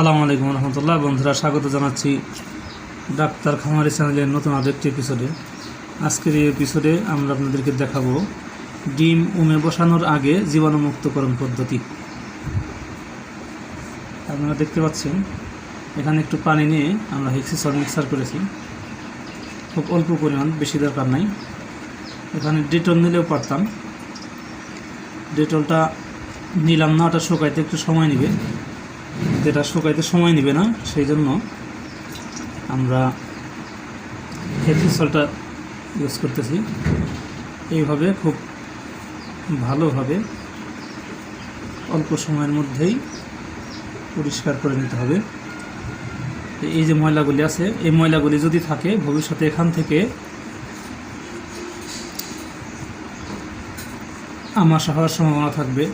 সালামু আলাইকুম রহমতুল্লাহ। বন্ধুরা, স্বাগত জানাচ্ছি ডাক্তার খামারি চ্যানেলের নতুন আরও একটি এপিসোডে আজকের এই এপিসোডে আমরা আপনাদেরকে দেখাবো ডিম উমে বসানোর আগে জীবাণুমুক্তকরণ পদ্ধতি। আপনারা দেখতে পাচ্ছেন, এখানে একটু পানি নিয়ে আমরা হেক্সিসল মিক্সার করেছি। খুব অল্প পরিমাণ, বেশি দরকার নাই। এখানে ডেটল নিলেও পারতাম। ডেটলটা নিলাম না, ওটা শুকাইতে একটু সময় নেবে। যেটা শুকাইতে সময় নেবে না, সেই জন্য আমরা হেক্সিসলটা ইউজ করতেছি। এইভাবে খুব ভালোভাবে অল্প সময়ের মধ্যেই পরিষ্কার করে নিতে হবে। এই যে ময়লাগুলি আছে, এই ময়লাগুলি যদি থাকে, ভবিষ্যতে এখান থেকে আমাশা হওয়ার সম্ভাবনা থাকবে।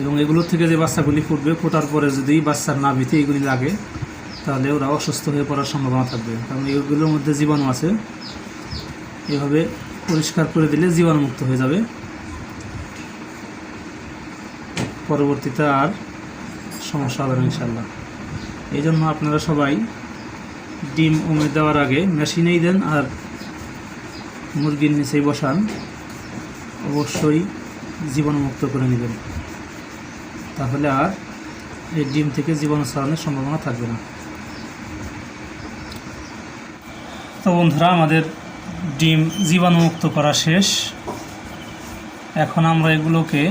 এবং এগুলোর থেকে যে বাচ্চাগুলি ফুটবে, ফোটার পরে যদি বাচ্চার নাভিতে এগুলি লাগে, তাহলে ওরা অসুস্থ হয়ে পড়ার সম্ভাবনা থাকবে। কারণ এগুলোর মধ্যে জীবাণু আছে। এভাবে পরিষ্কার করে দিলে জীবাণুমুক্ত হয়ে যাবে। পরবর্তীতে আর সমস্যা হবে না ইনশাল্লাহ এই জন্য আপনারা সবাই ডিম উমে দেওয়ার আগে মেশিনেই দেন আর মুরগির নিচেই বসান। অবশ্যই জীবাণুমুক্ত করে নেবেন। তাহলে আর এই ডিম থেকে জীবাণু ছড়ানোর সম্ভাবনা থাকবে না। তো বন্ধুরা, আমাদের ডিম জীবাণুমুক্ত করা শেষ। এখন আমরা এগুলোকে,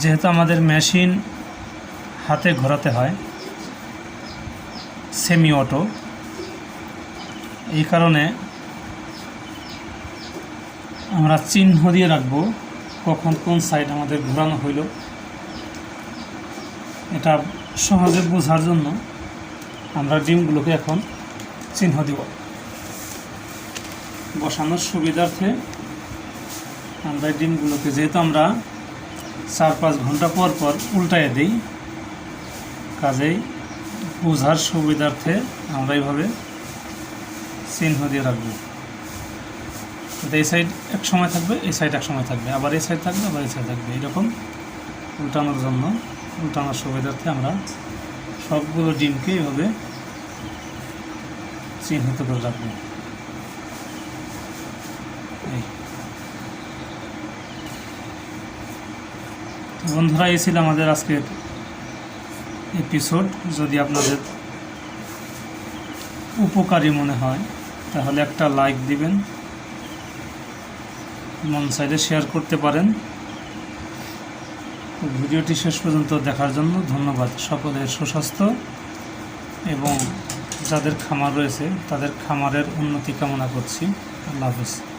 যেহেতু আমাদের মেশিন হাতে ঘোরাতে হয় সেমি অটো এই কারণে আমরা চিহ্ন দিয়ে রাখব কখন কোন সাইড আমাদের ঘোরানো হইল। এটা সহজে বোঝার জন্য আমরা ডিমগুলোকে এখন চিহ্ন দিব। বসানোর সুবিধার্থে আমরা ডিমগুলোকে যেহেতু আমরা চার পাঁচ ঘণ্টা পর পর উল্টায় দিই, কাজেই বোঝার সুবিধার্থে আমরা এইভাবে চিহ্ন দিয়ে রাখব। এই সাইড এক সময় থাকবে, এই সাইড এক সময় থাকবে, আবার এই সাইড থাকবে, আবার এই সাইড থাকবে। এরকম উল্টানোর জন্য উল্টানোর সুবিধার্থে আমরা সবগুলো ডিমকে এইভাবে চিহ্নিত করে রাখব। বন্ধুরা, এই ছিল আমাদের আজকের এপিসোড যদি আপনাদের উপকারী মনে হয়, তাহলে একটা লাইক দিবেন। মন সাইডে শেয়ার করতে পারেন। ভিডিওটি শেষ পর্যন্ত দেখার জন্য ধন্যবাদ। সকলের সুস্বাস্থ্য এবং যাদের খামার রয়েছে, তাদের খামারের উন্নতি কামনা করছি। আল্লাহ হাফিজ।